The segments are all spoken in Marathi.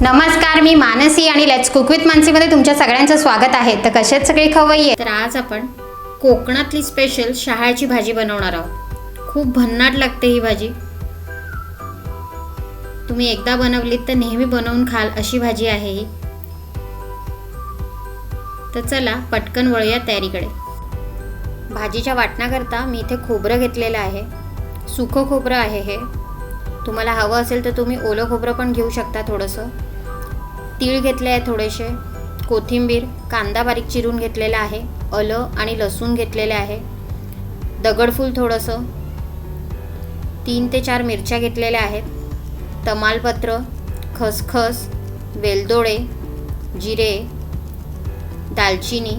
नमस्कार मी मानसी आणि लेट्स कुक विथ मानसीमध्ये तुमच्या सगळ्यांचं स्वागत आहे. तर कशात सगळी खवई आहे तर आज आपण कोकणातली स्पेशल शहाळ्याची भाजी बनवणार आहोत. खूप भन्नाट लागते ही भाजी. तुम्ही एकदा बनवलीत तर नेहमी बनवून खाल अशी भाजी आहे ही. तर चला पटकन वळूया तयारीकडे. भाजीच्या वाटण्याकरता मी इथे खोबरं घेतलेलं आहे. सुखं खोबरं आहे हे. तुम्हाला हवं असेल तर तुम्ही ओलं खोबरं पण घेऊ शकता थोडंसं. तीळ घेतले आहे थोडेसे कोथिंबीर कांदा बारीक चिरून घेतलेला आहे अलं आणि लसूण घेतलेले आहे दगडफूल थोडंसं तीन ते चार मिरच्या घेतलेल्या आहेत तमालपत्र खसखस वेलदोडे जिरे दालचिनी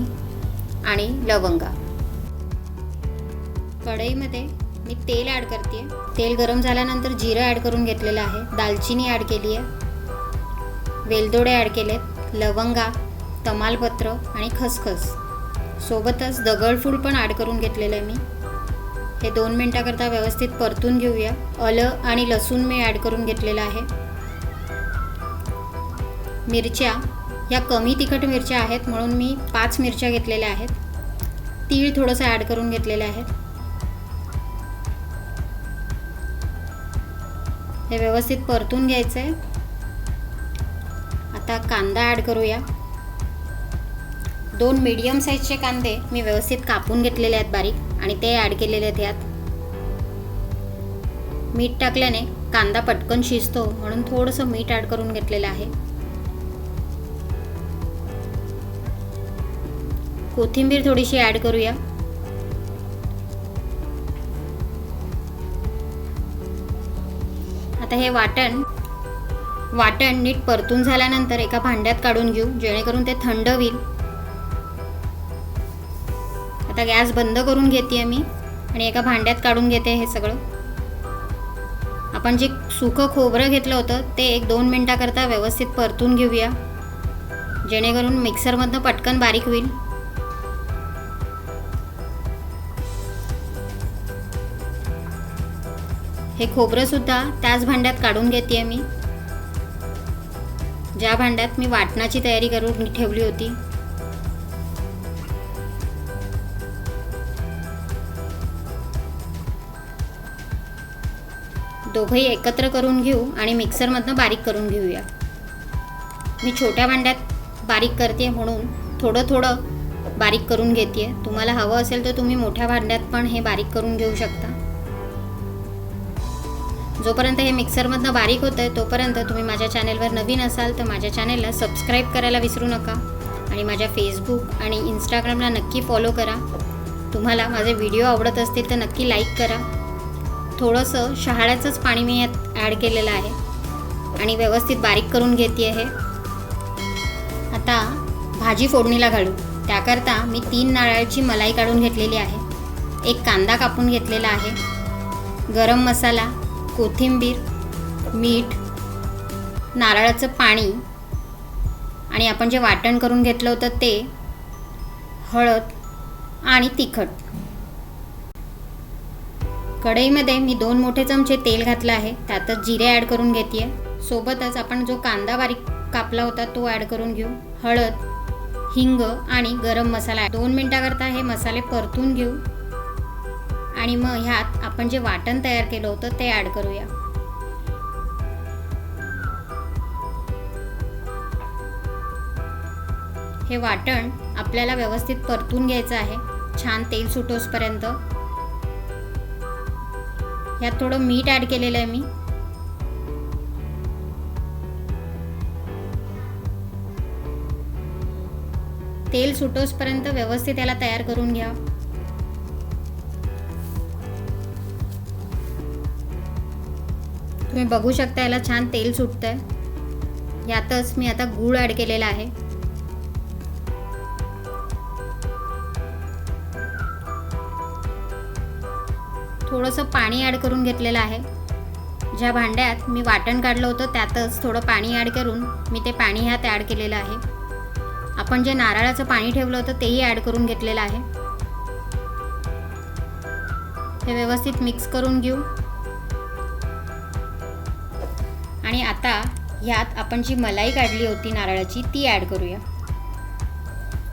आणि लवंगा. कढईमध्ये मी तेल ॲड करते तेल गरम झाल्यानंतर जिरं ॲड करून घेतलेलं आहे. दालचिनी ॲड केली आहे वेलदोडे ॲड केलेत लवंगा तमालपत्र आणि खसखस. सोबतच दगडफूल पण ॲड करून घेतलेलं आहे मी. हे दोन मिनटाकरता व्यवस्थित परतून घेऊया. अलं आणि लसूण मी ॲड करून घेतलेलं आहे. मिरच्या ह्या कमी तिखट मिरच्या आहेत म्हणून मी पाच मिरच्या घेतलेल्या आहेत. तीळ थोडंसं ॲड करून घेतलेले आहेत हे व्यवस्थित परतून घ्यायचं आहे आता कांदा ॲड करूया. दोन मीडियम साईजचे कांदे मी व्यवस्थित कापून घेतलेले आहेत बारीक आणि ते ॲड केलेले आहेत यात. मीठ टाकल्याने कांदा पटकन शिजतो म्हणून थोडंसं मीठ ॲड करून घेतलेलं आहे. कोथिंबीर थोडीशी ॲड करूया. आता हे वाटण वाटण नीट परतून झाल्यानंतर एका भांड्यात काढून घेऊ जेणेकरून ते थंड होईल. आता गॅस बंद करून घेते मी आणि एका भांड्यात काढून घेते हे सगळं. आपण जे सुकं खोबरं घेतलं होतं ते एक दोन मिनटाकरता व्यवस्थित परतून घेऊया. जेणेकरून मिक्सरमधनं पटकन बारीक होईल. हे खोबरंसुद्धा त्याच भांड्यात काढून घेते मी. ज्या भांड्यात मी वाटणाची तयारी करून ठेवली होती. दोघंही एकत्र करून घेऊ आणि मिक्सरमधनं बारीक करून घेऊया. मी छोट्या भांड्यात बारीक करते म्हणून थोडं थोडं बारीक करून घेते तुम्हाला हवं असेल तर तुम्ही मोठ्या भांड्यात पण हे बारीक करून घेऊ शकता. जोपर्यंत हे मिक्सरमधनं बारीक होतं आहे तोपर्यंत तुम्ही माझ्या चॅनेलवर नवीन असाल तर माझ्या चॅनेलला सबस्क्राईब करायला विसरू नका. आणि माझ्या फेसबुक आणि इंस्टाग्रामला नक्की फॉलो करा. तुम्हाला माझे व्हिडिओ आवडत असतील तर नक्की लाईक करा. थोडंसं शहाळ्याचंच पाणी मी यात ॲड केलेलं आहे. आणि व्यवस्थित बारीक करून घेते आहे आता भाजी फोडणीला घालू. त्याकरता मी तीन नारळाची मलाई काढून घेतलेली आहे. एक कांदा कापून घेतलेला आहे. गरम मसाला कोथिंबीर मीठ नारळाचं पाणी आणि आपण जे वाटण करून घेतलं होतं ते हळद आणि तिखट. कढईमध्ये मी दोन मोठे चमचे तेल घातलं आहे त्यातच जिरे ॲड करून घेते सोबतच आपण जो कांदा बारीक कापला होता तो ॲड करून घेऊ. हळद हिंग आणि गरम मसाला दोन मिनटाकरता हे मसाले परतून घेऊ. आणि मग ह्यात आपण जे वाटण तयार केलं होतं ते ॲड करूया. हे वाटण आपल्याला व्यवस्थित परतून घ्यायचं आहे. छान तेल सुटोसपर्यंत. ह्यात थोडं मीठ ॲड केलेलं आहे मी. तेल सुटोसपर्यंत व्यवस्थित याला तयार करून घ्या. तुम्ही बघू शकता याला छान तेल सुटतंय. यातच मी आता गूळ ॲड केलेला आहे. थोडंसं पाणी ॲड करून घेतलेलं आहे. ज्या भांड्यात मी वाटण काढलं होतं त्यातच थोडं पाणी ॲड करून मी ते पाणी ह्यात ॲड केलेलं आहे. आपण जे नारळाचं पाणी ठेवलं होतं तेही ॲड करून घेतलेलं आहे. हे व्यवस्थित मिक्स करून घेऊ. आणि आता ह्यात आपण जी मलाई काढली होती नारळाची ती ॲड करूया.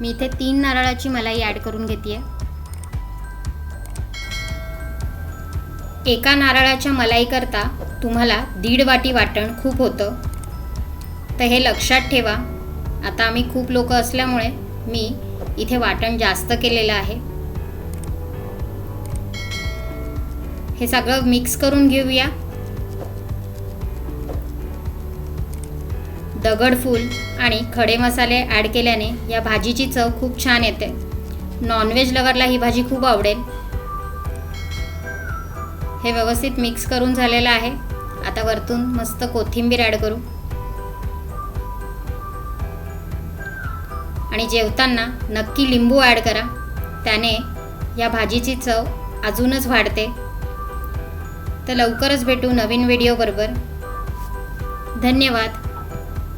मी इथे तीन नारळाची मलाई ॲड करून घेते एका नारळाच्या मलाईकरता तुम्हाला दीड वाटी वाटण खूप होतं. तर हे लक्षात ठेवा. आता आम्ही खूप लोक असल्यामुळे मी इथे वाटण जास्त केलेलं आहे. हे सगळं मिक्स करून घेऊया. दगडफूल आणि खडे मसाले ॲड केल्याने या भाजीची चव खूप छान येते. नॉनव्हेज लवरला ही भाजी खूप आवडेल. हे व्यवस्थित मिक्स करून झालेलं आहे. आता वरतून मस्त कोथिंबीर ॲड करू. आणि जेवताना नक्की लिंबू ॲड करा. त्याने या भाजीची चव अजूनच वाढते. तर लवकरच भेटू नवीन व्हिडिओबरोबर धन्यवाद.